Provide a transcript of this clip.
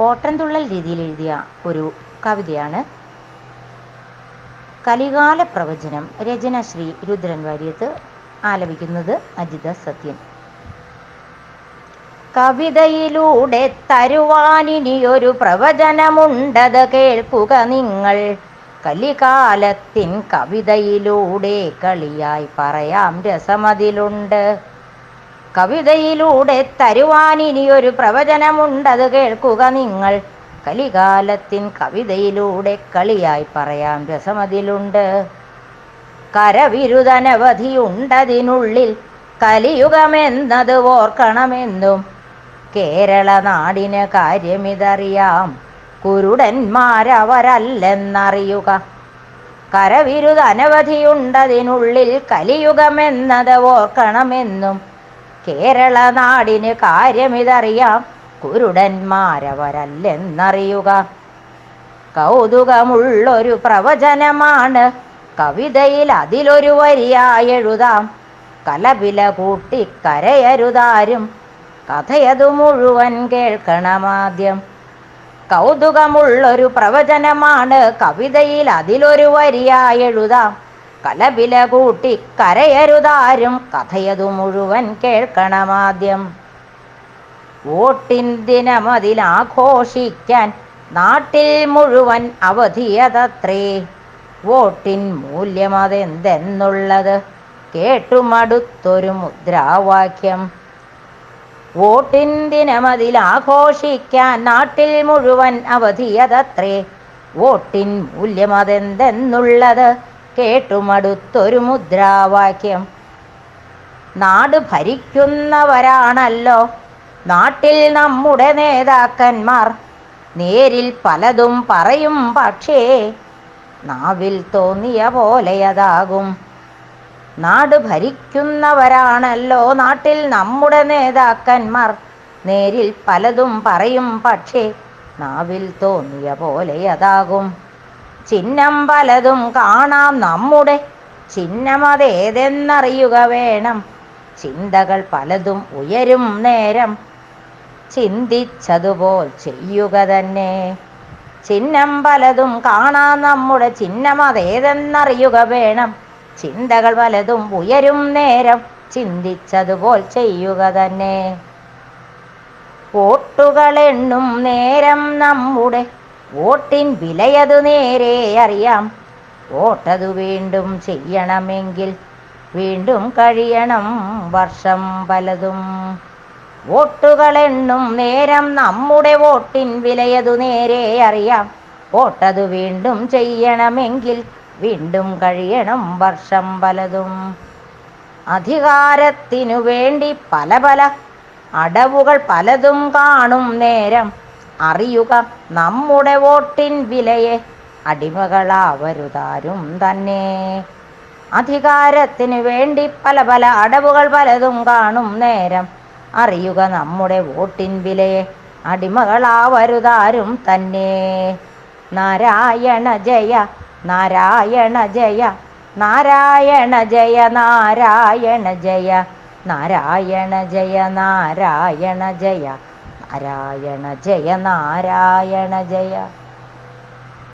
ഓട്ടൻതുള്ളൽ രീതിയിൽ എഴുതിയ ഒരു കവിതയാണ്. കലികാല പ്രവചനം രചന ശ്രീ രുദ്രൻ വാര്യത്ത് ആലപിക്കുന്നത് അജിത സത്യൻ. കവിതയിലൂടെ തരുവാനിനിയൊരു പ്രവചനമുണ്ടത് കേൾക്കുക നിങ്ങൾ. കലികാലത്തിൻ കവിതയിലൂടെ കളിയായി പറയാം രസമതിലുണ്ട്. കവിതയിലൂടെ തരുവാനിനിയൊരു പ്രവചനമുണ്ടത് കേൾക്കുക നിങ്ങൾ. കലികാലത്തിൻ കവിതയിലൂടെ കളിയായി പറയാം രസമതിലുണ്ട്. കരവിരുതനവധിയുണ്ടതിനുള്ളിൽ കലിയുഗമെന്നത് ഓർക്കണമെന്നും. കേരള നാടിന് കാര്യമിതറിയാം. കുരുടന്മാരവരല്ലെന്നറിയുക. കരവിരുതനവധിയുണ്ടതിനുള്ളിൽ കലിയുഗമെന്നത് ഓർക്കണമെന്നും. കേരള നാടിന് കാര്യമിതറിയാം. കുരുടന്മാരവരല്ലെന്നറിയുക കൗതുകമുള്ളൊരു പ്രവചനമാണ്. കവിതയിൽ അതിലൊരു വരിയായി എഴുതാം. കലപില കൂട്ടി കരയരുതാരും. കഥയതു മുഴുവൻ കേൾക്കണമാദ്യം. കൗതുകമുള്ളൊരു പ്രവചനമാണ്. കവിതയിൽ അതിലൊരു വരിയായി എഴുതാം. കലപില കൂട്ടി കരയരുതാരും കഥയതു മുഴുവൻ കേൾക്കണമാദ്യം. വോട്ടിൻ ദിനമതിലാഘോഷിക്കാൻ നാട്ടിൽ മുഴുവൻ അവധിയതത്രേ. വോട്ടിൻ മൂല്യമതെന്തെന്നുള്ളത് കേട്ടുമടുത്തൊരു മുദ്രാവാക്യം. വോട്ടിൻ ദിനമതിലാഘോഷിക്കാൻ നാട്ടിൽ മുഴുവൻ അവധിയതത്രേ. വോട്ടിൻ മൂല്യമതെന്തെന്നുള്ളത് കേട്ടുമടുത്തൊരു മുദ്രാവാക്യം. നാട് ഭരിക്കുന്നവരാണല്ലോ. നാട്ടിൽ നമ്മുടെ നേതാക്കന്മാർ. നേരിൽ പലതും പറയും പക്ഷേ നാവിൽ തോന്നിയ പോലെയതാകും നാട് ഭരിക്കുന്നവരാണല്ലോ. നാട്ടിൽ നമ്മുടെ നേതാക്കന്മാർ. നേരിൽ പലതും പറയും പക്ഷേ നാവിൽ തോന്നിയ പോലെയതാകും ചിഹ്നം പലതും കാണാം നമ്മുടെ. ചിഹ്നമതേതെന്നറിയുക വേണം. ചിന്തകൾ പലതും ഉയരും നേരം. ചിന്തിച്ചതുപോൽ ചെയ്യുക തന്നെ. ചിഹ്നം പലതും കാണാം നമ്മുടെ. ചിഹ്നമതേതെന്നറിയുക വേണം. ചിന്തകൾ പലതും ഉയരും നേരം. ചിന്തിച്ചതുപോൽ ചെയ്യുക തന്നെ. വോട്ടുകളെണ്ണും നേരം നമ്മുടെ. വോട്ടിൻ വിലയതു നേരെ അറിയാം. വോട്ടതു വീണ്ടും ചെയ്യണമെങ്കിൽ വീണ്ടും കഴിയണം വർഷം പലതും. വോട്ടുകളെണ്ണും നേരം നമ്മുടെ വോട്ടിൻ വിലയതു നേരെ അറിയാം. വോട്ടതു വീണ്ടും ചെയ്യണമെങ്കിൽ വീണ്ടും കഴിയണം വർഷം പലതും. അധികാരത്തിനു വേണ്ടി പല പല അടവുകൾ പലതും കാണും നേരം. അറിയുക നമ്മുടെ വോട്ടിൻ വിലയെ അടിമകളാവരുതാരും തന്നെ. അധികാരത്തിന് വേണ്ടി പല പല അടവുകൾ പലതും കാണും നേരം. അറിയുക നമ്മുടെ വോട്ടിൻ വിലയെ അടിമകളാവരുതാരും തന്നെ. നാരായണ ജയ നാരായണ ജയ നാരായണ ജയ നാരായണ ജയ നാരായണ ജയ നാരായണ ജയ. നാരായണ ജയ നാരായണ ജയ.